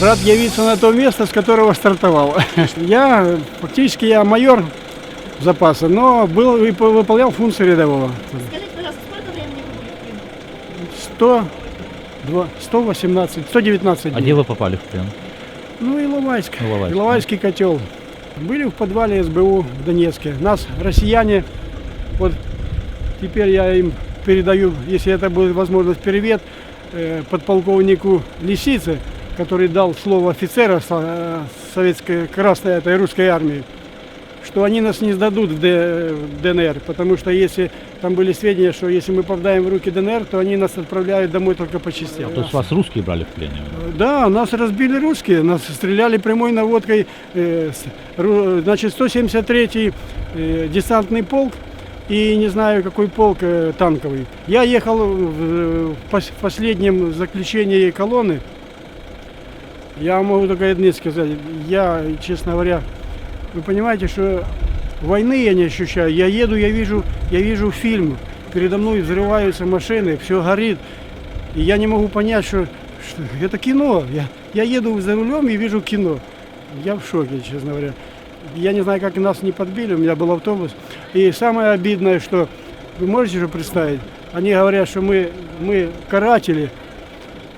Рад явиться на то место, с которого стартовал. Я, фактически, я майор запаса, но был, выпо- выполнял функции рядового. Скажите, пожалуйста, сколько времени вы были в плену? 100, два- 118, 119 А дней. где вы попали в плен? Ну, Иловайск. Иловайск, Иловайский котел. Были в подвале СБУ в Донецке. Нас, россияне, вот теперь я им передаю, если это будет возможность, привет э, подполковнику Лисице, который дал слово офицера э, советской красной этой русской армии, что они нас не сдадут в, ДНР, потому что если там были сведения, что если мы попадаем в руки ДНР, то они нас отправляют домой только по частям. То есть вас русские брали в плен? Да, нас разбили русские, нас стреляли прямой наводкой. э, значит, 173-й э, десантный полк и не знаю какой полк танковый. Я ехал в последнем заключении колонны. Я могу только одно сказать. Я, честно говоря, вы понимаете, что войны я не ощущаю. Я еду, я вижу, я вижу фильм. Передо мной взрываются машины, все горит. И я не могу понять, что, что это кино. Я, я еду за рулем и вижу кино. Я в шоке, честно говоря. Я не знаю, как нас не подбили, у меня был автобус. И самое обидное, что вы можете же представить, они говорят, что мы, мы каратели.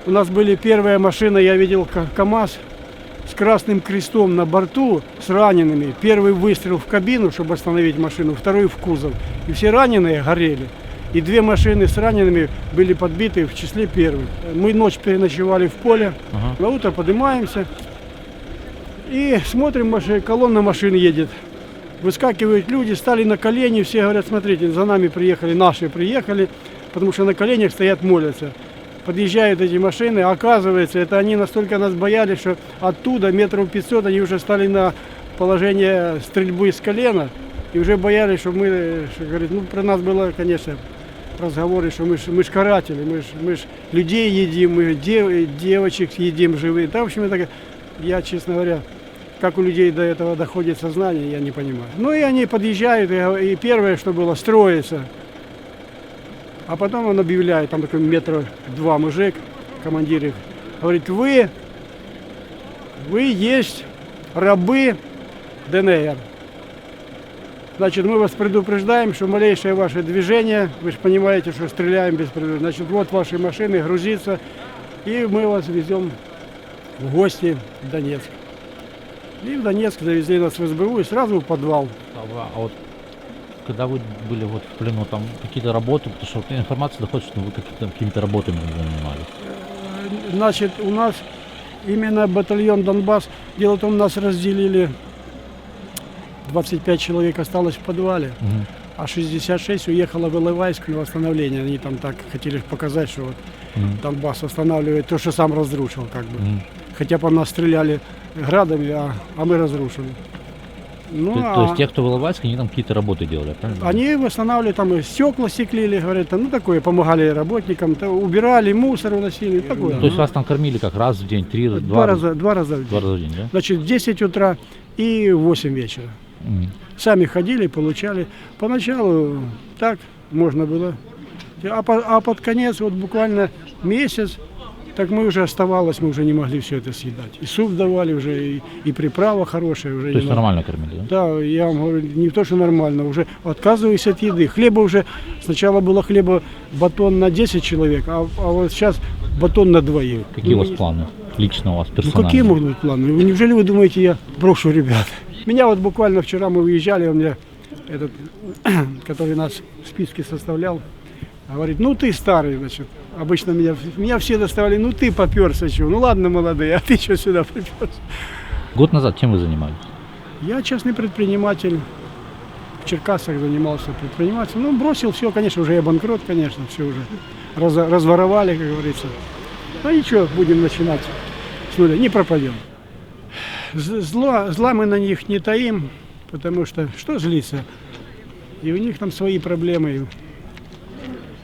У нас были первая машина, я видел Ка- КАМАЗ с красным крестом на борту, с ранеными. Первый выстрел в кабину, чтобы остановить машину, второй в кузов. И все раненые горели. И две машины с ранеными были подбиты в числе первых. Мы ночь переночевали в поле. Ага. На утро поднимаемся и смотрим, маши- колонна машин едет. Выскакивают люди, стали на колени, все говорят, смотрите, за нами приехали, наши приехали, потому что на коленях стоят, молятся. Подъезжают эти машины, оказывается, это они настолько нас боялись, что оттуда метров 500 они уже стали на положение стрельбы с колена и уже боялись, что мы, что, говорит, ну про нас было, конечно, разговоры, что мы ж, мы ж каратели, мы ж, мы ж людей едим, мы дев- девочек едим живых. Да, в общем, это, я, честно говоря, как у людей до этого доходит сознание, я не понимаю. Ну и они подъезжают, и, и первое, что было, строится. А потом он объявляет, там такой метра два мужик, командир говорит, вы, вы есть рабы ДНР. Значит, мы вас предупреждаем, что малейшее ваше движение, вы же понимаете, что стреляем без предупреждения. Значит, вот ваши машины, грузиться, и мы вас везем в гости в Донецк. И в Донецк завезли нас в СБУ и сразу в подвал. А, а вот когда вы были вот в плену, там какие-то работы, потому что вот информация доходит, что вы какие-то, какими-то работами занимались. Значит, у нас именно батальон Донбасс, дело в том, нас разделили, 25 человек осталось в подвале, Мгм. а 66 уехало в Иловайск на восстановление. Они там так хотели показать, что вот Мгм. Донбасс восстанавливает то, что сам разрушил, как бы. Мгм. Хотя по нас стреляли градами, а, а мы разрушили. Ну, То, а то есть те, кто в Иловайске, они там какие-то работы делали, правильно? они восстанавливали, там и стекла стеклили, говорят, там, ну такое, помогали работникам, то убирали, мусор уносили, такое. То есть вас там кормили как раз в день, три, два, два, раза, два раза в день. два раза в день, да? Значит, в 10 утра и в 8 вечера. Мгм. Сами ходили, получали. Поначалу так можно было. А, по- а под конец, вот буквально месяц, так мы уже оставалось, мы уже не могли все это съедать. И суп давали уже, и, и приправа хорошая уже. То есть нормально кормили, да? Да, я вам говорю, не то, что нормально, уже отказываюсь от еды. Хлеба уже, сначала было хлеба батон на 10 человек, а, а вот сейчас батон на двоих. Какие у вас Ну, планы? Лично у вас, ну персонально? какие могут быть планы? Неужели вы думаете, я брошу ребят? Меня вот буквально вчера мы выезжали, у меня этот, который нас в списке составлял, говорит, ну ты старый, значит. Обычно меня, меня все доставали, ну ты поперся, чего? Ну ладно, молодые, а ты что сюда приперся? Год назад чем вы занимались? Я частный предприниматель. В Черкасах занимался предпринимателем. Ну, бросил все, конечно, уже я банкрот, конечно, все уже раз- разворовали, как говорится. Ну ничего, будем начинать с нуля, не пропадем. Зла, зла мы на них не таим, потому что что злиться? И у них там свои проблемы.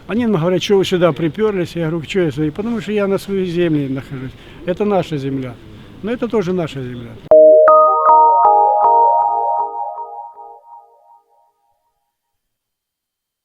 Они нам говорят, что вы сюда приперлись. Я говорю, что я свои? Потому что я на своей земле нахожусь. Это наша земля. Но это тоже наша земля.